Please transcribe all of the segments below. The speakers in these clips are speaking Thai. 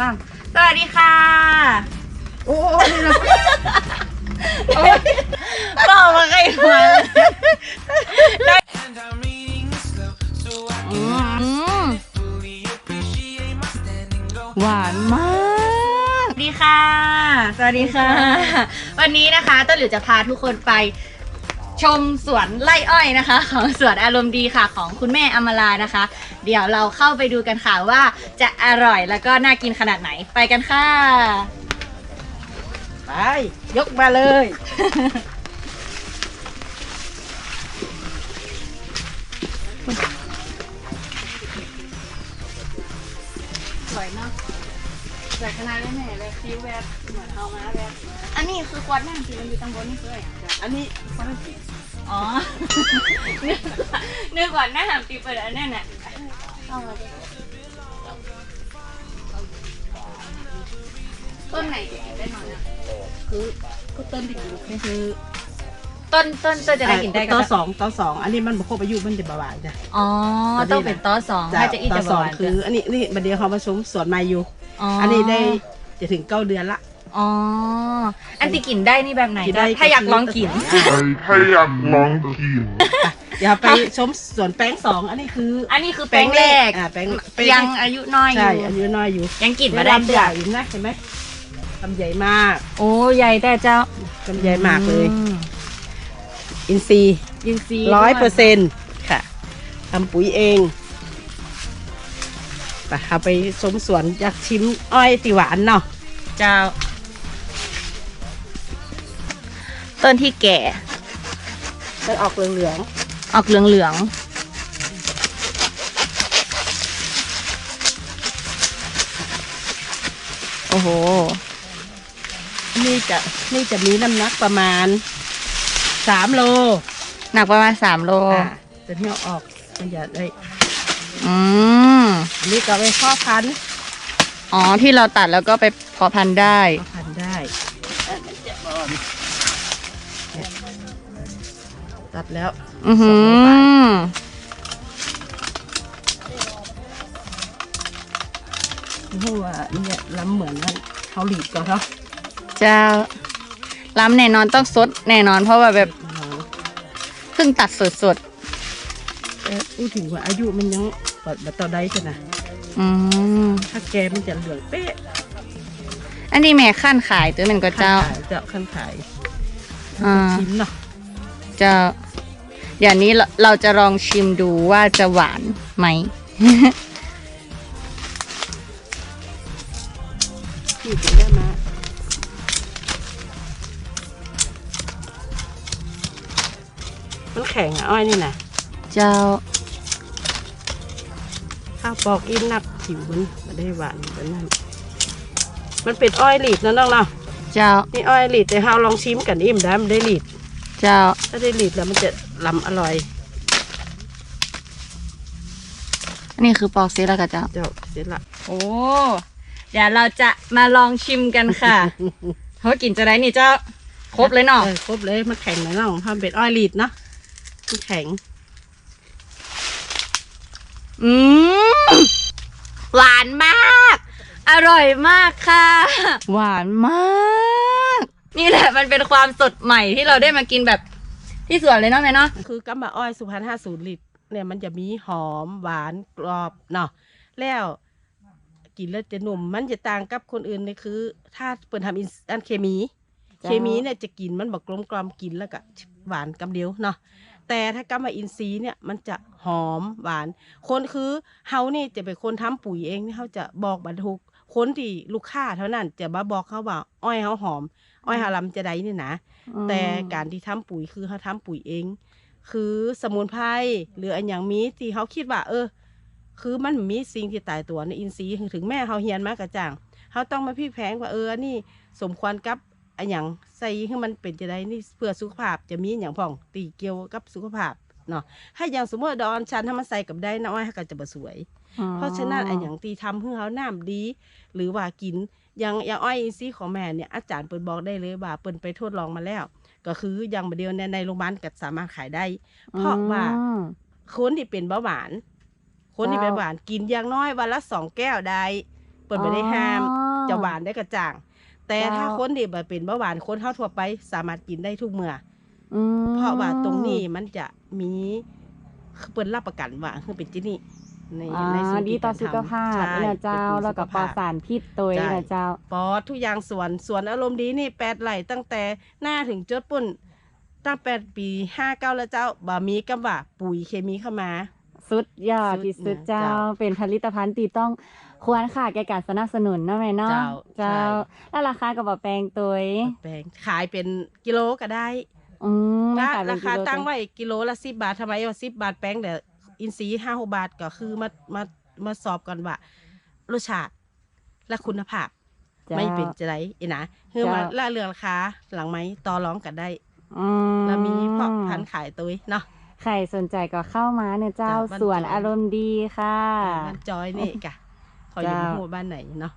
สามสวัสดีค่ะ โอ้ยนี่นะบอกมาใครมา And I'm reading slow, so I อืม fully appreciate my standing go. หวานมาก สวัสดีค่ะ สวัสดีค่ะ วันนี้นะคะต้นหลิวจะพาทุกคนไป ชมสวนไร่อ้อยนะคะ ของสวนอารมณ์ดีค่ะของคุณแม่อมรานะคะ เดี๋ยวเราเข้าไปดูกันค่ะว่าจะอร่อยแล้วก็น่ากินขนาดไหนไปกันค่ะ ไป ยกมาเลยส สวยขนาดนี้แม่เลยคิ้วแวบเหมือนเอามาแวบอันนี้คือควดนั่งที่มันอยู่ตรงบนนี่คืออะไรอะจ๊ะอันนี้ฟังสิอ๋อนึกว่านึกว่าหน้าหามตีเปิดอันนั้นน่ะเอามาดิต้นไหนจะกินได้หน่อยนะคือก็ต้นที่อยู่นี่คือ ต้นต้นต้นจะได้กินได้กัต่นอสองต่อสองอันนี้มันบ่ครบอายุมันจะบาหวานจ้ะอ๋อต้องเป็นต้อสองถ้าจะอีต่จะอบสอองกคือ อันนี้นี่บัดเดียวเขามาชมสวนไม้อยู่อ๋ออัอันนี้ได้จะถึงเก้าเดือนละอ๋อ อันที่กินได้นี่แบบไหนกินได้จ๊ะถ้าอยากลองกินถ้าอยากลองกินเดี๋ยวไปชมสวนแป้งสองอันนี้คือ อันนี้คือแป้งแรกอ่าแป้งแป้ยังอายุน้อยอใช่ยู่อายุน้อยอยู่ ยังกินมาได้ลำใหญ่นะเห็นไหมลำใหญ่มาก โอ้ใหญ่แต่เจ้าลำใหญ่มากเลย อืมอินซีย์ยินซีร้อยเปอร์เซ็นต์ค่ะทำปุ๋ยเองไปเอาไปชมสวนอยากชิมอ้อยติหวานเนาะเจ้า ต้นที่แก่มันออกเหลืองออกเหลืองเหลืองๆโอ้โหๆนี่จะนี่จะมีน้ำหนักประมาณ สามโลหนักประมาณสามโลอะจะเที่ยวออกมันจะได้อืมอันนี้ก็ไปพ่อพันธุ์อ๋อที่เราตัดแล้วก็ไปเพาะพันธุ์ได้ พ่อพันธุ์ได้อะมันจะบอนเนี่ยตัดแล้ว อือหืส่งลงไปอเพราะว่าเนี่ยล้ำเหมือนกันเขาหลีดก่อนเนาะ เจ้า ล้ำแน่นอนต้องสดแน่นอน เพราะว่าแบบเพิ่งตัดสดสดเอ่อพูดถึงว่าอายุมันยังเปิดมาต่อได้ใช่ไหมๆอืมถ้าแกมันจะเหลืองเป๊ะอันนี้แม่ขั้นขายตัวหนึ่งก็เจ้าขายเจ้าขั้นขายอ่า ชิ้นเนาะเจ้าอย่างนี้เราเราจะลองชิมดูว่าจะหวานไหมที่ถึงได้มา มันแข็งอะอ้อยนี่นะเจ้า ข้าวปอกอินนักผิวมันไม่ได้หวานแบบนั้นมันเป็นอ้อยหลีดนะน้องเนาะเจ้า นี่อ้อยหลีดแต่เราลองชิมกันอิ่มได้มันได้หลีดเจ้า ถ้าได้หลีดแล้วมันจะลำอร่อยอันนี้คือปอกซีแล้วก็เจ้า เจ้าเสร็จละ โอ้ เดี๋ยวเราจะมาลองชิมกันค่ะเพราะกินจะได้นี่เจ้า ครบเลยเนาะออครบเลยมันแข็งเลยเนาะทำเป็นอ้อยหลีดเนาะมัน แข็ง อืมหวานมาก อร่อยมากค่ะ หวานมาก นี่แหละมันเป็นความสดใหม่ที่เราได้มากินแบบที่สวนเลยเนาะแม่เนาะคือกำบะอ้อยสุพรรณห้าศูนย์ลิตรเนี่ยมันจะมีหอมหวานกรอบเนาะแล้วกินแล้วจะหนุ่มมันจะต่างกับคนอื่นเลยคือ ถ้าเปิดทำอินอันเคมีจ้าเคมีเนี่ยจะกินมันบอกกลมกลอมกินแล้วก็หวานกำเดียวเนาะ แต่ถ้ากำมาอินทรีย์เนี่ยมันจะหอมหวาน คนคือเฮานี่จะเป็นคนทำปุ๋ยเองนี่เขาจะบอกบรรทุกคนที่ลูกค้าเท่านั้นจะมาบอกเขาว่าอ้อยเขาหอม อ้อยฮาลัมจะได้นี่นะ แต่การที่ทำปุ๋ยคือเขาทำปุ๋ยเอง คือสมุนไพรหรืออันอย่างมีที่เขาคิดว่า เออ คือมันมีสิ่งที่ตายตัวในอินทรีย์ถึงแม่เขาเฮียนมากระจ่างเขาต้องมาพี่แพงว่าเอออันนี่สมควรกับ อันอย่างใส่ให้มันเป็นจะได้นี่เพื่อสุขภาพจะมีอหย่างพ่องตีเกี่ยวกับสุขภาพเนาะถ้าอย่างสมมติว่าดอนชันถ้ามันใส่กับได้นะอ้อยเขาก็จะบ่สวย เพราะฉะนั้นอันอย่างตีทำเพื่อเขาน้ำดี หรือว่ากินอย่างอย่างอ้อยอินทรีย์ของแม่เนี่ยอาจารย์เปิดบอกได้เลยว่าเปิดไปทดลองมาแล้ว ก็คืออย่างเดียวในในโรงพยาบาลก็สามารถขายได้ เพราะว่าอืมคนที่เป็นเบาหวาน คนที่เป็นเบาหวานกินอย่างน้อยวันละสองแก้วได้เปิดไม่ได้ห้ามอ๋อจะหวานได้กระจ่าง แต่เจ้าถ้าคนที่แบบเป็นเบาหวานคนเท่าทั่วไปสามารถกินได้ทุกเมื่ออืมเพราะว่าตรงนี้มันจะมีเปิ้นรับประกันว่าคือเป็นที่นี่ในอ่าในสูตรดีต่อสุขภาพใช่เนี่ยเจ้าป็นแล้วก็ปลอดสุขภาพสารพิษตัวใช่เนี่ยเจ้าปอดทุกอย่างสวนสวนอารมณ์ดีนี่แปดไหลตั้งแต่หน้าถึงจดปุ่นตั้งแปดปีห้าเก้าแล้วเจ้าบ่มีกำว่าปุ๋ยเคมีเข้ามา สุดยอดสุดที่สุดนะเจ้าเจ้าเป็นผลิตภัณฑ์ที่ต้อง ควรค่ะแก่การสนับสนุนเนาะแม่เนาะเจ้าเจ้า ใช่ แล้วราคาก็บ่แพงตัวแปลงขายเป็นกิโลก็ได้อืมถ้าขยเป็นราคากิโลตั้งไว้กิโลละสิบบาททำไมว่าสิบบาทแป้งแต่อินทรีย์ห้าหกบาทก็คือมามามาสอบก่อนว่ารสชาติและคุณภาพ จ้า ไม่เป็นจะไรเอ็นะคือมาเจ้าล่าเรื่องราคาหลังไหมต่อร้องกันได้อืมแล้วมีเพาะพันธุ์ขายตัวเนาะ ใครสนใจก็เข้ามาเนี่ยเจ้าเจ้าบ้านสวนจอย อารมณ์ดีค่ะบ้านจอยนี่กะ ขออยู่หมู่บ้านไหนเนาะ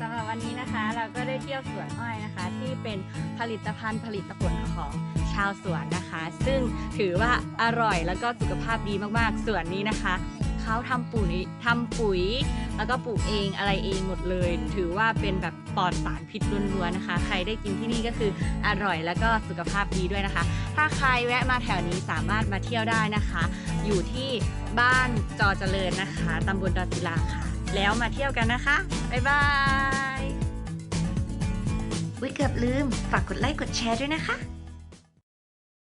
สำหรับวันนี้นะคะ เราก็ได้เที่ยวสวนอ้อยนะคะ ที่เป็นผลิตภัณฑ์ผลิตผลของชาวสวนนะคะ ซึ่งถือว่าอร่อยแล้วก็สุขภาพดีมากๆสวนนี้นะคะ เขาทำปุ๋ยทำปุ๋ย แล้วก็ปลูกเองอะไรเองหมดเลย ถือว่าเป็นแบบปลอดสารพิษล้วนๆนะคะ ใครได้กินที่นี่ก็คืออร่อยแล้วก็สุขภาพดีด้วยนะคะ ถ้าใครแวะมาแถวนี้สามารถมาเที่ยวได้นะคะ อยู่ที่บ้านจอเจริญนะคะตำบลดอนศิลาค่ะ แล้วมาเที่ยวกันนะคะบ๊ายบายวิเกือบลืม ฝากกดไลค์กดแชร์ด้วยนะคะ